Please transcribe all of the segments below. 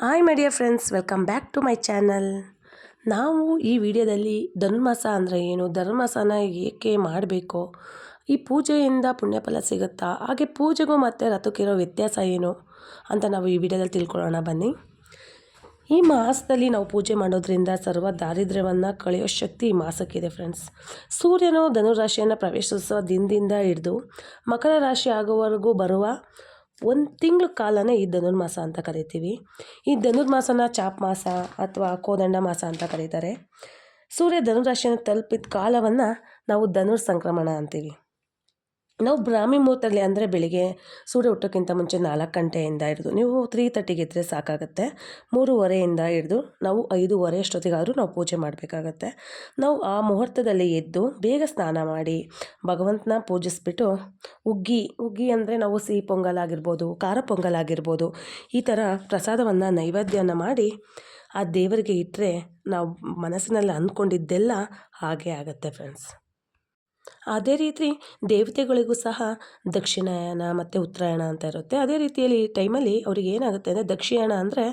Hi my dear friends welcome back to my channel ನಾವು ಈ ವಿಡಿಯೋದಲ್ಲಿ ಧನುರ್ಮಾಸ ಅಂದರೆ ಏನು? ಧನುರ್ಮಾಸನ ಏಕೆ ಮಾಡಬೇಕು? ಈ ಪೂಜೆಯಿಂದ ಪುಣ್ಯಫಲ ಸಿಗುತ್ತಾ? ಹಾಗೆ ಪೂಜೆಗೂ ಮತ್ತು ರಥಕ್ಕಿರೋ ವ್ಯತ್ಯಾಸ ಏನು ಅಂತ ನಾವು ಈ ವಿಡಿಯೋದಲ್ಲಿ ತಿಳ್ಕೊಳ್ಳೋಣ. ಬನ್ನಿ. ಈ ಮಾಸದಲ್ಲಿ ನಾವು ಪೂಜೆ ಮಾಡೋದ್ರಿಂದ ಸರ್ವ ದಾರಿದ್ರ್ಯವನ್ನು ಕಳೆಯೋ ಶಕ್ತಿ ಈ ಮಾಸಕ್ಕಿದೆ ಫ್ರೆಂಡ್ಸ್ ಸೂರ್ಯನು ಧನುರಾಶಿಯನ್ನು ಪ್ರವೇಶಿಸುವ ದಿನದಿಂದ ಹಿಡಿದು ಮಕರ ರಾಶಿ ಆಗುವವರೆಗೂ ಬರುವ ಒಂದು ತಿಂಗಳ ಕಾಲನೇ ಈ ಧನುರ್ಮಾಸ ಅಂತ ಕರಿತೀವಿ. ಈ ಧನುರ್ಮಾಸನ ಚಾಪ್ ಮಾಸ ಅಥವಾ ಕೋದಂಡ ಮಾಸ ಅಂತ ಕರೀತಾರೆ. ಸೂರ್ಯ ಧನುರಾಶಿಯನ್ನು ತಲುಪಿದ ಕಾಲವನ್ನು ನಾವು ಧನುರ್ ಸಂಕ್ರಮಣ ಅಂತೀವಿ. ನಾವು ಬ್ರಾಹ್ಮಿ ಮುಹೂರ್ತದಲ್ಲಿ ಅಂದರೆ ಬೆಳಿಗ್ಗೆ ಸೂರ್ಯ ಹುಟ್ಟೋಕ್ಕಿಂತ ಮುಂಚೆ ನಾಲ್ಕು ಗಂಟೆಯಿಂದ ಹಿಡಿದು ನೀವು ತ್ರೀ ತರ್ಟಿಗೆ ಇದ್ದರೆ ಸಾಕಾಗುತ್ತೆ. ಮೂರುವರೆಯಿಂದ ಹಿಡಿದು ನಾವು ಐದೂವರೆ ಅಷ್ಟೊತ್ತಿಗಾದರೂ ನಾವು ಪೂಜೆ ಮಾಡಬೇಕಾಗತ್ತೆ. ನಾವು ಆ ಮುಹೂರ್ತದಲ್ಲಿ ಎದ್ದು ಬೇಗ ಸ್ನಾನ ಮಾಡಿ ಭಗವಂತನ ಪೂಜಿಸ್ಬಿಟ್ಟು ಉಗ್ಗಿ ಉಗ್ಗಿ ಅಂದರೆ ನಾವು ಸಿಹಿ ಪೊಂಗಲ್ ಆಗಿರ್ಬೋದು, ಖಾರ ಪೊಂಗಲ್ ಆಗಿರ್ಬೋದು, ಈ ಥರ ಪ್ರಸಾದವನ್ನು ನೈವೇದ್ಯನ ಮಾಡಿ ಆ ದೇವರಿಗೆ ಇಟ್ಟರೆ ನಾವು ಮನಸ್ಸಿನಲ್ಲಿ ಅಂದ್ಕೊಂಡಿದ್ದೆಲ್ಲ ಹಾಗೆ ಆಗುತ್ತೆ ಫ್ರೆಂಡ್ಸ್ ಅದೇ ರೀತಿ ದೇವತೆಗಳಿಗೂ ಸಹ ದಕ್ಷಿಣಾಯನ ಮತ್ತು ಉತ್ತರಾಯಣ ಅಂತ ಇರುತ್ತೆ. ಅದೇ ರೀತಿಯಲ್ಲಿ ಟೈಮಲ್ಲಿ ಅವ್ರಿಗೆ ಏನಾಗುತ್ತೆ ಅಂದರೆ ದಕ್ಷಿಣಾಯನ ಅಂದರೆ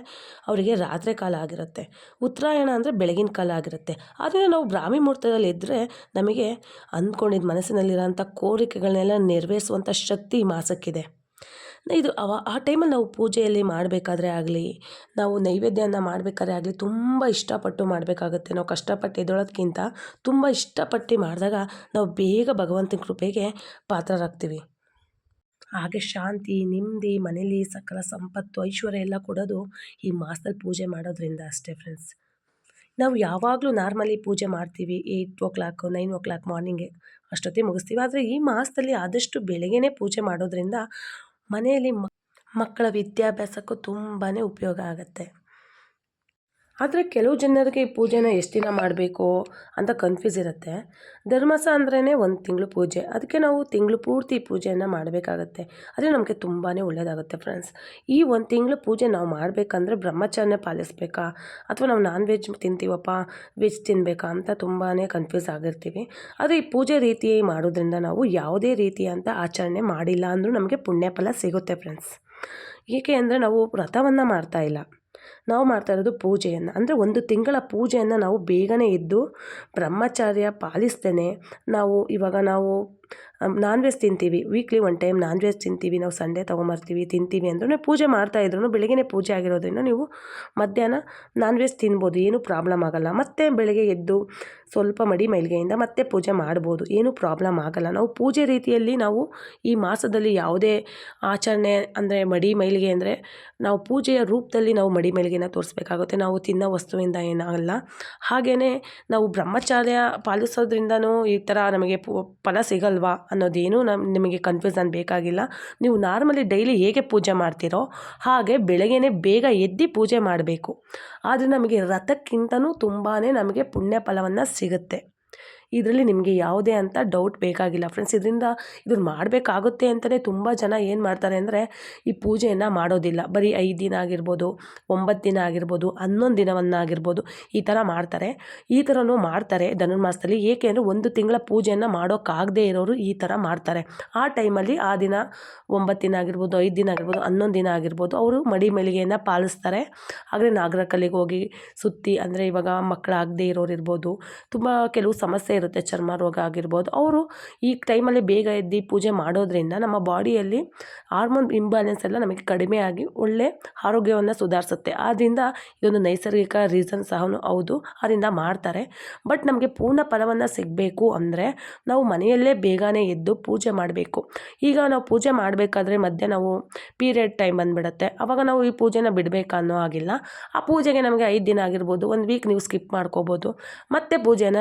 ಅವರಿಗೆ ರಾತ್ರಿ ಕಾಲ ಆಗಿರುತ್ತೆ. ಉತ್ತರಾಯಣ ಅಂದರೆ ಬೆಳಗಿನ ಕಾಲ ಆಗಿರುತ್ತೆ. ಆದರೆ ನಾವು ಬ್ರಾಹ್ಮಿ ಮುಹೂರ್ತದಲ್ಲಿ ಇದ್ದರೆ ನಮಗೆ ಅಂದ್ಕೊಂಡಿದ್ದ ಮನಸ್ಸಿನಲ್ಲಿರೋಂಥ ಕೋರಿಕೆಗಳನ್ನೆಲ್ಲ ನೆರವೇರಿಸುವಂಥ ಶಕ್ತಿ ಮಾಸಕ್ಕಿದೆ. ಇದು ಅವ, ಆ ಟೈಮಲ್ಲಿ ನಾವು ಪೂಜೆಯಲ್ಲಿ ಮಾಡಬೇಕಾದ್ರೆ ಆಗಲಿ, ನಾವು ನೈವೇದ್ಯನ ಮಾಡಬೇಕಾದ್ರೆ ಆಗಲಿ ತುಂಬ ಇಷ್ಟಪಟ್ಟು ಮಾಡಬೇಕಾಗುತ್ತೆ. ನಾವು ಕಷ್ಟಪಟ್ಟು ಎದ್ದೇಳೋದ್ಕಿಂತ ತುಂಬ ಇಷ್ಟಪಟ್ಟು ಮಾಡಿದಾಗ ನಾವು ಬೇಗ ಭಗವಂತನ ಕೃಪೆಗೆ ಪಾತ್ರರಾಗ್ತೀವಿ. ಹಾಗೆ ಶಾಂತಿ ನೆಮ್ಮದಿ ಮನೇಲಿ ಸಕಲ ಸಂಪತ್ತು, ಐಶ್ವರ್ಯ ಎಲ್ಲ ಕೊಡೋದು ಈ ಮಾಸದಲ್ಲಿ ಪೂಜೆ ಮಾಡೋದ್ರಿಂದ ಅಷ್ಟೇ ಫ್ರೆಂಡ್ಸ್ ನಾವು ಯಾವಾಗಲೂ ನಾರ್ಮಲಿ ಪೂಜೆ ಮಾಡ್ತೀವಿ eight o'clock nine o'clock ಮಾರ್ನಿಂಗೆ ಅಷ್ಟೊತ್ತಿಗೆ ಮುಗಿಸ್ತೀವಿ. ಆದರೆ ಈ ಮಾಸದಲ್ಲಿ ಆದಷ್ಟು ಬೆಳಗ್ಗೆನೇ ಪೂಜೆ ಮಾಡೋದ್ರಿಂದ ಮನೆಯಲ್ಲಿ ಮಕ್ಕಳ ವಿದ್ಯಾಭ್ಯಾಸಕ್ಕೂ ತುಂಬಾ ಉಪಯೋಗ ಆಗುತ್ತೆ. ಆದರೆ ಕೆಲವು ಜನರಿಗೆ ಈ ಪೂಜೆನ ಎಷ್ಟು ದಿನ ಮಾಡಬೇಕು ಅಂತ ಕನ್ಫ್ಯೂಸ್ ಇರುತ್ತೆ. ಧರ್ಮಸ ಅಂದ್ರೇ ಒಂದು ತಿಂಗಳು ಪೂಜೆ. ಅದಕ್ಕೆ ನಾವು ತಿಂಗಳು ಪೂರ್ತಿ ಪೂಜೆಯನ್ನು ಮಾಡಬೇಕಾಗತ್ತೆ. ಅದೇ ನಮಗೆ ತುಂಬಾ ಒಳ್ಳೆಯದಾಗುತ್ತೆ ಫ್ರೆಂಡ್ಸ್ ಈ ಒಂದು ತಿಂಗಳು ಪೂಜೆ ನಾವು ಮಾಡಬೇಕಂದ್ರೆ ಬ್ರಹ್ಮಚಾರ್ಯ ಪಾಲಿಸ್ಬೇಕಾ? ಅಥವಾ ನಾವು ನಾನ್ ವೆಜ್ ತಿಂತೀವಪ್ಪ ವೆಜ್ ತಿನ್ನಬೇಕಾ ಅಂತ ತುಂಬಾ ಕನ್ಫ್ಯೂಸ್ ಆಗಿರ್ತೀವಿ. ಆದರೆ ಈ ಪೂಜೆ ರೀತಿ ಮಾಡೋದ್ರಿಂದ ನಾವು ಯಾವುದೇ ರೀತಿಯಂಥ ಆಚರಣೆ ಮಾಡಿಲ್ಲ ಅಂದರೂ ನಮಗೆ ಪುಣ್ಯಫಲ ಸಿಗುತ್ತೆ ಫ್ರೆಂಡ್ಸ್ ಏಕೆ ಅಂದರೆ ನಾವು ವ್ರತವನ್ನು ಮಾಡ್ತಾ ಇಲ್ಲ. ನಾವು ಮಾಡ್ತಾ ಇರೋದು ಪೂಜೆಯನ್ನು. ಅಂದರೆ ಒಂದು ತಿಂಗಳ ಪೂಜೆಯನ್ನು ನಾವು ಬೇಗನೆ ಎದ್ದು ಬ್ರಹ್ಮಚಾರ್ಯ ಪಾಲಿಸ್ತೇನೆ. ನಾವು ಇವಾಗ ನಾವು ನಾನ್ ವೆಜ್ ತಿಂತೀವಿ. Weekly one time non veg ತಿಂತೀವಿ. ನಾವು ಸಂಡೇ ತೊಗೊಂಬರ್ತೀವಿ, ತಿಂತೀವಿ ಅಂದ್ರೂ ಪೂಜೆ ಮಾಡ್ತಾ ಇದ್ರು ಬೆಳಗ್ಗೆ ಪೂಜೆ ಆಗಿರೋದ್ರಿಂದ ನೀವು ಮಧ್ಯಾಹ್ನ ನಾನ್ ವೆಜ್ ತಿನ್ಬೋದು. ಏನೂ ಪ್ರಾಬ್ಲಮ್ ಆಗೋಲ್ಲ. ಮತ್ತು ಬೆಳಗ್ಗೆ ಎದ್ದು ಸ್ವಲ್ಪ ಮಡಿ ಮೈಲಿಗೆಯಿಂದ ಮತ್ತೆ ಪೂಜೆ ಮಾಡ್ಬೋದು. ಏನೂ ಪ್ರಾಬ್ಲಮ್ ಆಗೋಲ್ಲ. ನಾವು ಪೂಜೆ ರೀತಿಯಲ್ಲಿ ನಾವು ಈ ಮಾಸದಲ್ಲಿ ಯಾವುದೇ ಆಚರಣೆ ಅಂದರೆ ಮಡಿ ಮೈಲಿಗೆ ಅಂದರೆ ನಾವು ಪೂಜೆಯ ರೂಪದಲ್ಲಿ ನಾವು ಮಡಿ ಮೈಲಿಗೆನ ತೋರಿಸ್ಬೇಕಾಗುತ್ತೆ. ನಾವು ತಿನ್ನೋ ವಸ್ತುವಿಂದ ಏನಾಗಲ್ಲ. ಹಾಗೆಯೇ ನಾವು ಬ್ರಹ್ಮಚಾರ್ಯ ಪಾಲಿಸೋದ್ರಿಂದನೂ ಈ ಥರ ನಮಗೆ ಫಲ ಸಿಗಲ್ವಾ? ಅನ್ನೋದೇನು ನಮ್ಮ ನಿಮಗೆ ಕನ್ಫ್ಯೂಸನ್ ಬೇಕಾಗಿಲ್ಲ. ನೀವು ನಾರ್ಮಲಿ ಡೈಲಿ ಹೇಗೆ ಪೂಜೆ ಮಾಡ್ತೀರೋ ಹಾಗೆ ಬೆಳಗ್ಗೆನೇ ಬೇಗ ಎದ್ದು ಪೂಜೆ ಮಾಡಬೇಕು. ಆದರೆ ನಮಗೆ ರಥಕ್ಕಿಂತಲೂ ತುಂಬಾ ನಮಗೆ ಪುಣ್ಯ ಫಲವನ್ನು ಸಿಗುತ್ತೆ. ಇದರಲ್ಲಿ ನಿಮಗೆ ಯಾವುದೇ ಅಂತ ಡೌಟ್ ಬೇಕಾಗಿಲ್ಲ ಫ್ರೆಂಡ್ಸ್ ಇದರಿಂದ ಇದನ್ನು ಮಾಡಬೇಕಾಗುತ್ತೆ ಅಂತಲೇ ತುಂಬ ಜನ ಏನು ಮಾಡ್ತಾರೆ ಅಂದರೆ ಈ ಪೂಜೆಯನ್ನು ಮಾಡೋದಿಲ್ಲ. ಬರೀ ಐದು ದಿನ ಆಗಿರ್ಬೋದು, ಒಂಬತ್ತು ದಿನ ಆಗಿರ್ಬೋದು, ಹನ್ನೊಂದು ದಿನವನ್ನಾಗಿರ್ಬೋದು ಈ ಥರ ಮಾಡ್ತಾರೆ. ಈ ಥರನೂ ಮಾಡ್ತಾರೆ ಧನುರ್ಮಾಸದಲ್ಲಿ. ಏಕೆ ಅಂದರೆ ಒಂದು ತಿಂಗಳ ಪೂಜೆಯನ್ನು ಮಾಡೋಕ್ಕಾಗದೇ ಇರೋರು ಈ ಥರ ಮಾಡ್ತಾರೆ. ಆ ಟೈಮಲ್ಲಿ ಆ ದಿನ ಒಂಬತ್ತು ದಿನ ಆಗಿರ್ಬೋದು, ಐದು ದಿನ ಆಗಿರ್ಬೋದು, ಹನ್ನೊಂದು ದಿನ ಆಗಿರ್ಬೋದು ಅವರು ಮಡಿ ಮಳಿಗೆಯನ್ನು ಪಾಲಿಸ್ತಾರೆ. ಹಾಗೆ ನಾಗರಕಲ್ಲಿಗೆ ಹೋಗಿ ಸುತ್ತಿ ಅಂದರೆ ಇವಾಗ ಮಕ್ಕಳಾಗದೇ ಇರೋರು ಇರ್ಬೋದು. ತುಂಬ ಕೆಲವು ಸಮಸ್ಯೆ ಇರುತ್ತೆ, ಚರ್ಮ ರೋಗ ಆಗಿರ್ಬೋದು. ಅವರು ಈ ಟೈಮಲ್ಲಿ ಬೇಗ ಎದ್ದು ಪೂಜೆ ಮಾಡೋದ್ರಿಂದ ನಮ್ಮ ಬಾಡಿಯಲ್ಲಿ ಹಾರ್ಮೋನ್ ಇಂಬ್ಯಾಲೆನ್ಸ್ ಎಲ್ಲ ನಮಗೆ ಕಡಿಮೆ ಆಗಿ ಒಳ್ಳೆ ಆರೋಗ್ಯವನ್ನು ಸುಧಾರಿಸುತ್ತೆ. ಆದ್ದರಿಂದ ಇದೊಂದು ನೈಸರ್ಗಿಕ ರೀಸನ್ ಸಹ ಹೌದು ಅದರಿಂದ ಮಾಡ್ತಾರೆ. ಬಟ್ ನಮಗೆ ಪೂರ್ಣ ಫಲವನ್ನು ಸಿಗಬೇಕು ಅಂದರೆ ನಾವು ಮನೆಯಲ್ಲೇ ಬೇಗನೆ ಎದ್ದು ಪೂಜೆ ಮಾಡಬೇಕು. ಈಗ ನಾವು ಪೂಜೆ ಮಾಡಬೇಕಾದ್ರೆ ಮಧ್ಯೆ ನಾವು ಪೀರಿಯಡ್ ಟೈಮ್ ಬಂದುಬಿಡುತ್ತೆ. ಆವಾಗ ನಾವು ಈ ಪೂಜೆನ ಬಿಡಬೇಕು ಅನ್ನೋ ಆಗಿಲ್ಲ ಆ ಪೂಜೆಗೆ ನಮಗೆ ಐದು ದಿನ ಆಗಿರ್ಬೋದು, ಒಂದು ವೀಕ್ ನೀವು ಸ್ಕಿಪ್ ಮಾಡ್ಕೋಬೋದು. ಮತ್ತೆ ಪೂಜೆನ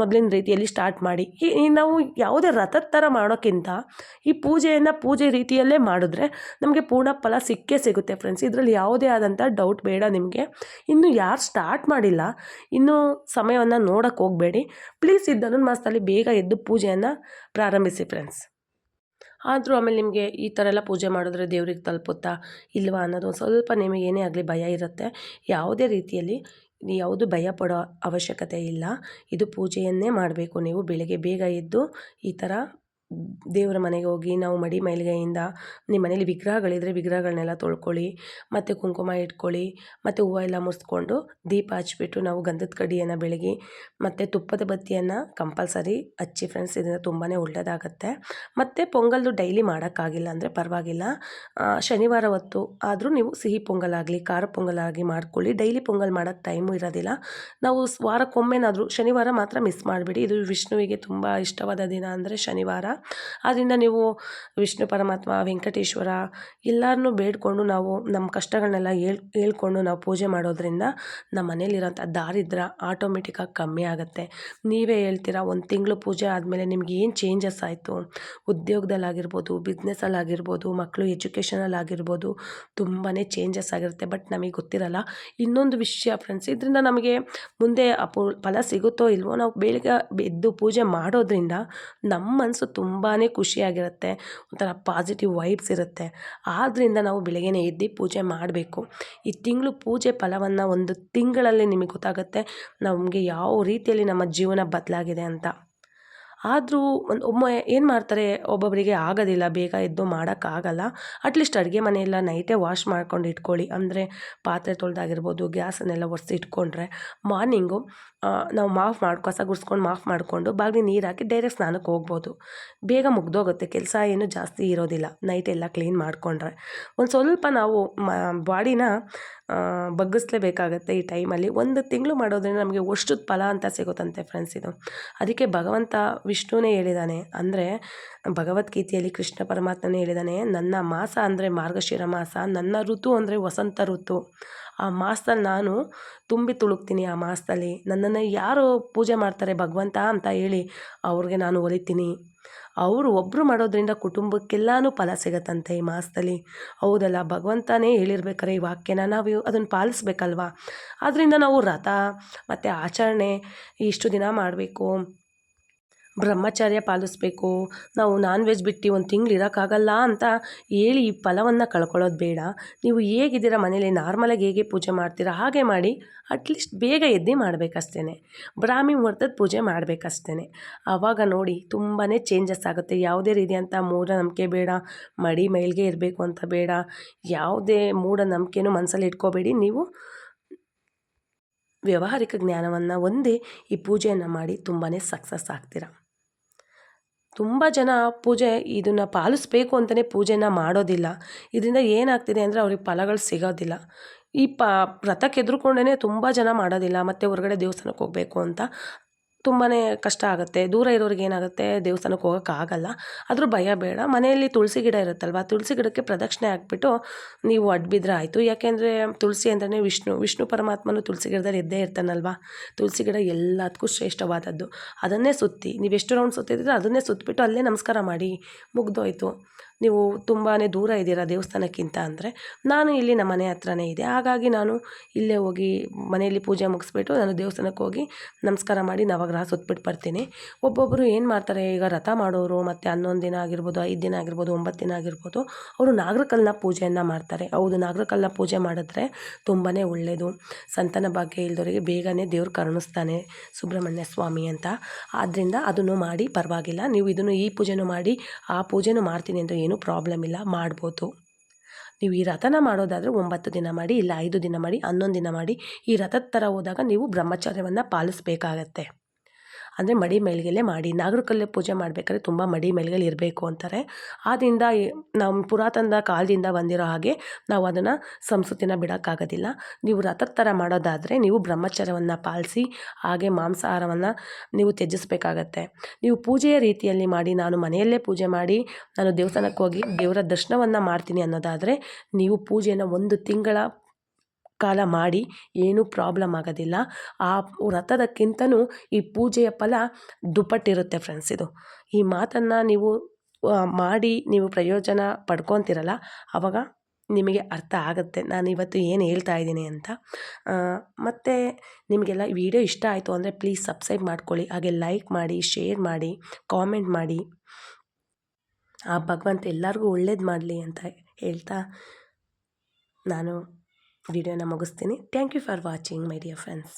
ಮೊದಲಿನ ರೀತಿಯಲ್ಲಿ ಸ್ಟಾರ್ಟ್ ಮಾಡಿ. ಈ ನಾವು ಯಾವುದೇ ರಥದ ಥರ ಮಾಡೋಕ್ಕಿಂತ ಈ ಪೂಜೆಯನ್ನು ಪೂಜೆ ರೀತಿಯಲ್ಲೇ ಮಾಡಿದ್ರೆ ನಮಗೆ ಪೂರ್ಣ ಫಲ ಸಿಕ್ಕೇ ಸಿಗುತ್ತೆ ಫ್ರೆಂಡ್ಸ್ ಇದರಲ್ಲಿ ಯಾವುದೇ ಆದಂಥ ಡೌಟ್ ಬೇಡ ನಿಮಗೆ. ಇನ್ನು ಯಾರು ಸ್ಟಾರ್ಟ್ ಮಾಡಿಲ್ಲ, ಇನ್ನೂ ಸಮಯವನ್ನು ನೋಡೋಕ್ಕೆ ಹೋಗಬೇಡಿ. ಪ್ಲೀಸ್ ಈ ಮಾಸದಲ್ಲಿ ಬೇಗ ಎದ್ದು ಪೂಜೆಯನ್ನು ಪ್ರಾರಂಭಿಸಿ ಫ್ರೆಂಡ್ಸ್ ಆದರೂ ಆಮೇಲೆ ನಿಮಗೆ ಈ ಥರ ಎಲ್ಲ ಪೂಜೆ ಮಾಡಿದ್ರೆ ದೇವ್ರಿಗೆ ತಲುಪುತ್ತಾ ಇಲ್ವಾ ಅನ್ನೋದು ಸ್ವಲ್ಪ ನಿಮಗೆ ಏನೇ ಆಗಲಿ ಭಯ ಇರುತ್ತೆ. ಯಾವುದೇ ರೀತಿಯಲ್ಲಿ ಯಾವುದು ಭಯ ಪಡೋ ಅವಶ್ಯಕತೆ ಇಲ್ಲ. ಇದು ಪೂಜೆಯನ್ನೇ ಮಾಡಬೇಕು. ನೀವು ಬೆಳಗ್ಗೆ ಬೇಗ ಎದ್ದು ಈ ಥರ ದೇವರ ಮನೆಗೆ ಹೋಗಿ ನಾವು ಮಡಿ ಮೈಲಿಗೆಯಿಂದ ನಿಮ್ಮ ಮನೇಲಿ ವಿಗ್ರಹಗಳಿದ್ರೆ ವಿಗ್ರಹಗಳನ್ನೆಲ್ಲ ತೊಳ್ಕೊಳ್ಳಿ, ಮತ್ತು ಕುಂಕುಮ ಇಟ್ಕೊಳ್ಳಿ, ಮತ್ತು ಹೂವು ಎಲ್ಲ ಮುರಿಸ್ಕೊಂಡು ದೀಪ ಹಚ್ಬಿಟ್ಟು ನಾವು ಗಂಧದ ಕಡಿಯನ್ನು ಬೆಳಗಿ, ಮತ್ತು ತುಪ್ಪದ ಬತ್ತಿಯನ್ನು ಕಂಪಲ್ಸರಿ ಹಚ್ಚಿ ಫ್ರೆಂಡ್ಸ್ ಇದರಿಂದ ತುಂಬಾ ಒಳ್ಳೆಯದಾಗತ್ತೆ ಮತ್ತು ಪೊಂಗಲ್ದು ಡೈಲಿ ಮಾಡೋಕ್ಕಾಗಿಲ್ಲ ಅಂದರೆ ಪರವಾಗಿಲ್ಲ. ಶನಿವಾರ ಹೊತ್ತು ಆದರೂ ನೀವು ಸಿಹಿ ಪೊಂಗಲಾಗಲಿ, ಖಾರ ಪೊಂಗಲಾಗಿ ಮಾಡ್ಕೊಳ್ಳಿ. ಡೈಲಿ ಪೊಂಗಲ್ ಮಾಡೋಕ್ಕೆ ಟೈಮು ಇರೋದಿಲ್ಲ. ನಾವು ವಾರಕ್ಕೊಮ್ಮೆನಾದರೂ ಶನಿವಾರ ಮಾತ್ರ ಮಿಸ್ ಮಾಡಿಬಿಡಿ. ಇದು ವಿಷ್ಣುವಿಗೆ ತುಂಬ ಇಷ್ಟವಾದ ದಿನ ಅಂದರೆ ಶನಿವಾರ. ಆದ್ದರಿಂದ ನೀವು ವಿಷ್ಣು, ಪರಮಾತ್ಮ, ವೆಂಕಟೇಶ್ವರ ಎಲ್ಲರನ್ನೂ ಬೇಡಿಕೊಂಡು ನಾವು ನಮ್ಮ ಕಷ್ಟಗಳನ್ನೆಲ್ಲ ಹೇಳ್, ಹೇಳ್ಕೊಂಡು ನಾವು ಪೂಜೆ ಮಾಡೋದ್ರಿಂದ ನಮ್ಮ ಮನೇಲಿರೋಂಥ ದಾರಿದ್ರ ಆಟೋಮೆಟಿಕ್ಕಾಗಿ ಕಮ್ಮಿ ಆಗುತ್ತೆ. ನೀವೇ ಹೇಳ್ತೀರಾ, ಒಂದು ತಿಂಗಳು ಪೂಜೆ ಆದಮೇಲೆ ನಿಮ್ಗೆ ಏನು ಚೇಂಜಸ್ ಆಯಿತು? ಉದ್ಯೋಗದಲ್ಲಾಗಿರ್ಬೋದು ಬಿಸ್ನೆಸ್ಸಲ್ಲಾಗಿರ್ಬೋದು ಮಕ್ಕಳು ಎಜುಕೇಷನಲ್ಲಾಗಿರ್ಬೋದು ತುಂಬಾ ಚೇಂಜಸ್ ಆಗಿರುತ್ತೆ. ಬಟ್ ನಮಗೆ ಗೊತ್ತಿರಲ್ಲ. ಇನ್ನೊಂದು ವಿಷಯ ಫ್ರೆಂಡ್ಸ್ ಇದರಿಂದ ನಮಗೆ ಮುಂದೆ ಫಲ ಸಿಗುತ್ತೋ ಇಲ್ವೋ, ನಾವು ಬೇಗ ಎದ್ದು ಪೂಜೆ ಮಾಡೋದ್ರಿಂದ ನಮ್ಮ ಮನಸ್ಸು ಖುಷಿಯಾಗಿರುತ್ತೆ. ಒಂಥರ ಪಾಸಿಟಿವ್ ವೈಬ್ಸ್ ಇರುತ್ತೆ. ಆದ್ದರಿಂದ ನಾವು ಬೆಳಗ್ಗೆನೇ ಎದ್ದು ಪೂಜೆ ಮಾಡಬೇಕು. ಈ ತಿಂಗಳು ಪೂಜೆ ಫಲವನ್ನು ಒಂದು ತಿಂಗಳಲ್ಲಿ ನಿಮಗೆ ಗೊತ್ತಾಗುತ್ತೆ. ನಮಗೆ ಯಾವ ರೀತಿಯಲ್ಲಿ ನಮ್ಮ ಜೀವನ ಬದಲಾಗಿದೆ ಅಂತ. ಆದರೂ ಒಂದು ಒಮ್ಮೆ ಏನು ಮಾಡ್ತಾರೆ ಒಬ್ಬೊಬ್ಬರಿಗೆ ಆಗೋದಿಲ್ಲ, ಬೇಗ ಎದ್ದು ಮಾಡೋಕ್ಕಾಗಲ್ಲ. ಅಟ್ಲೀಸ್ಟ್ ಅಡುಗೆ ಮನೆಯೆಲ್ಲ ನೈಟೇ ವಾಶ್ ಮಾಡ್ಕೊಂಡು ಇಟ್ಕೊಳ್ಳಿ. ಅಂದರೆ ಪಾತ್ರೆ ತೊಳೆದಾಗಿರ್ಬೋದು, ಗ್ಯಾಸನ್ನೆಲ್ಲ ಒರೆಸಿ ಇಟ್ಕೊಂಡ್ರೆ ಮಾರ್ನಿಂಗು ನಾವು ಮಾಫ್ ಮಾಡಿ, ಕಸ ಗುಡಿಸ್ಕೊಂಡು ಮಾಫ್ ಮಾಡಿಕೊಂಡು ಬಾಗಿಲಿ ನೀರು ಹಾಕಿ ಡೈರೆಕ್ಟ್ ಸ್ನಾನಕ್ಕೆ ಹೋಗ್ಬೋದು. ಬೇಗ ಮುಗ್ದೋಗುತ್ತೆ, ಕೆಲಸ ಏನು ಜಾಸ್ತಿ ಇರೋದಿಲ್ಲ. ನೈಟ್ ಎಲ್ಲ ಕ್ಲೀನ್ ಮಾಡಿಕೊಂಡ್ರೆ. ಒಂದು ಸ್ವಲ್ಪ ನಾವು ಬಾಡಿನ ಬಗ್ಗಿಸ್ಲೇಬೇಕಾಗತ್ತೆ ಈ ಟೈಮಲ್ಲಿ. ಒಂದು ತಿಂಗಳು ಮಾಡೋದ್ರಿಂದ ನಮಗೆ ವರ್ಷದ ಫಲ ಅಂತ ಸಿಗುತ್ತಂತೆ ಫ್ರೆಂಡ್ಸ್ ಇದು. ಅದಕ್ಕೆ ಭಗವಂತ ವಿಷ್ಣುವೇ ಹೇಳಿದ್ದಾನೆ ಅಂದರೆ ಭಗವದ್ಗೀತೆಯಲ್ಲಿ ಕೃಷ್ಣ ಪರಮಾತ್ಮನೇ ಹೇಳಿದ್ದಾನೆ ನನ್ನ ಮಾಸ ಅಂದರೆ ಮಾರ್ಗಶಿರ ಮಾಸ, ನನ್ನ ಋತು ಅಂದರೆ ವಸಂತ ಋತು. ಆ ಮಾಸದಲ್ಲಿ ನಾನು ತುಂಬಿ ತುಳುಕ್ತೀನಿ ಆ ಮಾಸದಲ್ಲಿ. ನನ್ನನ್ನು ಯಾರು ಪೂಜೆ ಮಾಡ್ತಾರೆ ಭಗವಂತ ಅಂತ ಹೇಳಿ ಅವ್ರಿಗೆ ನಾನು ಒಲಿತೀನಿ. ಅವರು ಒಬ್ಬರು ಮಾಡೋದ್ರಿಂದ ಕುಟುಂಬಕ್ಕೆಲ್ಲನೂ ಫಲ ಸಿಗತ್ತಂತೆ ಈ ಮಾಸದಲ್ಲಿ. ಹೌದಲ್ಲ, ಭಗವಂತನೇ ಹೇಳಿರ್ಬೇಕಾರೆ ಈ ವಾಕ್ಯನ ನಾವು ಅದನ್ನು ಪಾಲಿಸ್ಬೇಕಲ್ವಾ? ಆದ್ದರಿಂದ ನಾವು ರಥ ಮತ್ತು ಆಚರಣೆ ಇಷ್ಟು ದಿನ ಮಾಡಬೇಕು. ಬ್ರಹ್ಮಚರ್ಯ ಪಾಲಿಸ್ಬೇಕು. ನಾವು ನಾನ್ ವೆಜ್ ಬಿಟ್ಟು ಒಂದು ತಿಂಗ್ಳು ಇರೋಕ್ಕಾಗಲ್ಲ ಅಂತ ಹೇಳಿ ಈ ಫಲವನ್ನು ಕಳ್ಕೊಳ್ಳೋದು ಬೇಡ. ನೀವು ಹೇಗಿದ್ದೀರ ಮನೇಲಿ ನಾರ್ಮಲಾಗಿ ಹೇಗೆ ಪೂಜೆ ಮಾಡ್ತೀರಾ ಹಾಗೆ ಮಾಡಿ ಅಟ್ಲೀಸ್ಟ್ ಬೇಗ ಎದ್ದು ಮಾಡಬೇಕಷ್ಟೇ ಬ್ರಾಹ್ಮಿ ಮುಹೂರ್ತದ ಪೂಜೆ ಮಾಡಬೇಕಷ್ಟೇ ಆವಾಗ ನೋಡಿ ತುಂಬಾ ಚೇಂಜಸ್ ಆಗುತ್ತೆ. ಯಾವುದೇ ರೀತಿಯಂಥ ಮೂಢನಂಬಿಕೆ ಬೇಡ, ಮಡಿ ಮೈಲ್ಗೆ ಇರಬೇಕು ಅಂತ ಬೇಡ. ಯಾವುದೇ ಮೂಢನಂಬಿಕೆನೂ ಮನಸ್ಸಲ್ಲಿ ಇಟ್ಕೋಬೇಡಿ. ನೀವು ವ್ಯವಹಾರಿಕ ಜ್ಞಾನವನ್ನು ಒಂದೇ ಈ ಪೂಜೆಯನ್ನು ಮಾಡಿ ತುಂಬಾ ಸಕ್ಸಸ್ ಆಗ್ತೀರ. ತುಂಬ ಜನ ಪೂಜೆ ಇದನ್ನು ಪಾಲಿಸ್ಬೇಕು ಅಂತಲೇ ಪೂಜೆನ ಮಾಡೋದಿಲ್ಲ. ಇದರಿಂದ ಏನಾಗ್ತಿದೆ ಅಂದರೆ ಅವ್ರಿಗೆ ಫಲಗಳು ಸಿಗೋದಿಲ್ಲ. ಈ ಪ, ವ್ರತಕ್ಕೆ ಹೆದ್ರುಕೊಂಡೇ ತುಂಬ ಜನ ಮಾಡೋದಿಲ್ಲ. ಮತ್ತು ಹೊರಗಡೆ ದೇವಸ್ಥಾನಕ್ಕೆ ಹೋಗಬೇಕು ಅಂತ. ತುಂಬಾ ಕಷ್ಟ ಆಗುತ್ತೆ. ದೂರ ಇರೋರಿಗೆ ಏನಾಗುತ್ತೆ? ದೇವಸ್ಥಾನಕ್ಕೆ ಹೋಗೋಕ್ಕಾಗಲ್ಲ ಆದರೂ ಭಯ ಬೇಡ. ಮನೆಯಲ್ಲಿ ತುಳಸಿ ಗಿಡ ಇರುತ್ತಲ್ವ? ತುಳಸಿ ಗಿಡಕ್ಕೆ ಪ್ರದಕ್ಷಿಣೆ ಹಾಕ್ಬಿಟ್ಟು ನೀವು ಅಡ್ಬಿದ್ರೆ ಆಯಿತು. ಯಾಕೆಂದರೆ ತುಳಸಿ ಅಂದ್ರೆ ವಿಷ್ಣು. ವಿಷ್ಣು ಪರಮಾತ್ಮನು ತುಳಸಿ ಗಿಡದಲ್ಲಿ ಎದ್ದೇ ಇರ್ತಾನಲ್ವ? ತುಳಸಿ ಗಿಡ ಎಲ್ಲದಕ್ಕೂ ಶ್ರೇಷ್ಠವಾದದ್ದು. ಅದನ್ನೇ ಸುತ್ತಿ. ನೀವು ಎಷ್ಟು ರೌಂಡ್ ಸುತ್ತಿದ್ರೆ ಅದನ್ನೇ ಸುತ್ತಿಬಿಟ್ಟು ಅಲ್ಲೇ ನಮಸ್ಕಾರ ಮಾಡಿ ಮುಗ್ದೋಯ್ತು. ನೀವು ತುಂಬಾ ದೂರ ಇದ್ದೀರಾ ದೇವಸ್ಥಾನಕ್ಕಿಂತ ಅಂದರೆ, ನಾನು ಇಲ್ಲಿ ನಮ್ಮ ಮನೆ ಹತ್ರನೇ ಇದೆ. ಹಾಗಾಗಿ ನಾನು ಇಲ್ಲೇ ಹೋಗಿ ಮನೆಯಲ್ಲಿ ಪೂಜೆ ಮುಗಿಸ್ಬಿಟ್ಟು ನಾನು ದೇವಸ್ಥಾನಕ್ಕೆ ಹೋಗಿ ನಮಸ್ಕಾರ ಮಾಡಿ ನವಗ್ರಹ ಸುತ್ತಬಿಟ್ಟು ಬರ್ತೀನಿ. ಒಬ್ಬೊಬ್ಬರು ಏನು ಮಾಡ್ತಾರೆ, ಈಗ ರಥ ಮಾಡೋರು ಮತ್ತು ಹನ್ನೊಂದು ದಿನ ಆಗಿರ್ಬೋದು, ಐದು ದಿನ ಆಗಿರ್ಬೋದು, ಒಂಬತ್ತು ದಿನ ಆಗಿರ್ಬೋದು, ಅವರು ನಾಗರಕಲ್ನ ಪೂಜೆಯನ್ನು ಮಾಡ್ತಾರೆ. ಹೌದು, ನಾಗರಕಲ್ನ ಪೂಜೆ ಮಾಡಿದ್ರೆ ತುಂಬಾ ಒಳ್ಳೆಯದು ಸಂತಾನ ಭಾಗ್ಯ ಇಲ್ದವರಿಗೆ ಬೇಗನೆ ದೇವ್ರು ಕರುಣಿಸ್ತಾನೆ ಸುಬ್ರಹ್ಮಣ್ಯ ಸ್ವಾಮಿ ಅಂತ. ಆದ್ದರಿಂದ ಅದನ್ನು ಮಾಡಿ ಪರವಾಗಿಲ್ಲ. ನೀವು ಇದನ್ನು ಈ ಪೂಜೆನೂ ಮಾಡಿ, ಆ ಪೂಜೆನೂ ಮಾಡ್ತೀನಿ ಅಂತ ಏನೂ ಪ್ರಾಬ್ಲಮ್ ಇಲ್ಲ, ಮಾಡ್ಬೋದು. ನೀವು ಈ ರಥನ ಮಾಡೋದಾದರೆ ಒಂಬತ್ತು ದಿನ ಮಾಡಿ, ಇಲ್ಲ ಐದು ದಿನ ಮಾಡಿ, ಹನ್ನೊಂದು ದಿನ ಮಾಡಿ ಈ ರಥದ ಥರ ಹೋದಾಗ ನೀವು ಬ್ರಹ್ಮಚರ್ಯವನ್ನು ಪಾಲಿಸ್ಬೇಕಾಗತ್ತೆ. ಅಂದರೆ ಮಡಿ ಮೈಲಿಗೆಲ್ಲೇ ಮಾಡಿ. ನಾಗರಕಲ್ಲೇ ಪೂಜೆ ಮಾಡಬೇಕಾದ್ರೆ ತುಂಬ ಮಡಿ ಮೈಲಿಗೆಗಳು ಇರಬೇಕು ಅಂತಾರೆ. ಆದ್ದರಿಂದ ನಮ್ಮ ಪುರಾತನದ ಕಾಲದಿಂದ ಬಂದಿರೋ ಹಾಗೆ ನಾವು ಅದನ್ನು ಸಂಸ್ಕೃತಿನ ಬಿಡೋಕ್ಕಾಗೋದಿಲ್ಲ. ನೀವು ರಥದ ಥರ ಮಾಡೋದಾದರೆ ನೀವು ಬ್ರಹ್ಮಚರ್ಯವನ್ನು ಪಾಲಿಸಿ, ಹಾಗೆ ಮಾಂಸಾಹಾರವನ್ನು ನೀವು ತ್ಯಜಿಸಬೇಕಾಗತ್ತೆ. ನೀವು ಪೂಜೆಯ ರೀತಿಯಲ್ಲಿ ಮಾಡಿ, ನಾನು ಮನೆಯಲ್ಲೇ ಪೂಜೆ ಮಾಡಿ, ನಾನು ದೇವಸ್ಥಾನಕ್ಕೆ ಹೋಗಿ ದೇವರ ದರ್ಶನವನ್ನು ಮಾಡ್ತೀನಿ ಅನ್ನೋದಾದರೆ ನೀವು ಪೂಜೆಯನ್ನು ಒಂದು ತಿಂಗಳ ಕಾಲ ಮಾಡಿ ಏನೂ ಪ್ರಾಬ್ಲಮ್ ಆಗೋದಿಲ್ಲ. ಆ ವ್ರತದಕ್ಕಿಂತನೂ ಈ ಪೂಜೆಯ ಫಲ ದುಪ್ಪಟ್ಟಿರುತ್ತೆ ಫ್ರೆಂಡ್ಸ್ ಇದು. ಈ ಮಾತನ್ನು ನೀವು ಮಾಡಿ ನೀವು ಪ್ರಯೋಜನ ಪಡ್ಕೊತಿರಲ್ಲ ಆವಾಗ ನಿಮಗೆ ಅರ್ಥ ಆಗುತ್ತೆ. ನಾನು ಇವತ್ತು ಏನು ಹೇಳ್ತಾ ಇದ್ದೀನಿ ಅಂತ. ಮತ್ತು ನಿಮಗೆಲ್ಲ ವಿಡಿಯೋ ಇಷ್ಟ ಆಯಿತು ಅಂದರೆ ಪ್ಲೀಸ್ ಸಬ್ಸ್ಕ್ರೈಬ್ ಮಾಡ್ಕೊಳ್ಳಿ. ಹಾಗೆ ಲೈಕ್ ಮಾಡಿ ಶೇರ್ ಮಾಡಿ ಕಾಮೆಂಟ್ ಮಾಡಿ. ಆ ಭಗವಂತ ಎಲ್ಲರಿಗೂ ಒಳ್ಳೇದು ಮಾಡಲಿ ಅಂತ ಹೇಳ್ತಾ ನಾನು ವಿಡಿಯೋನ ಮುಗಿಸ್ತೀನಿ. Thank you for watching my dear friends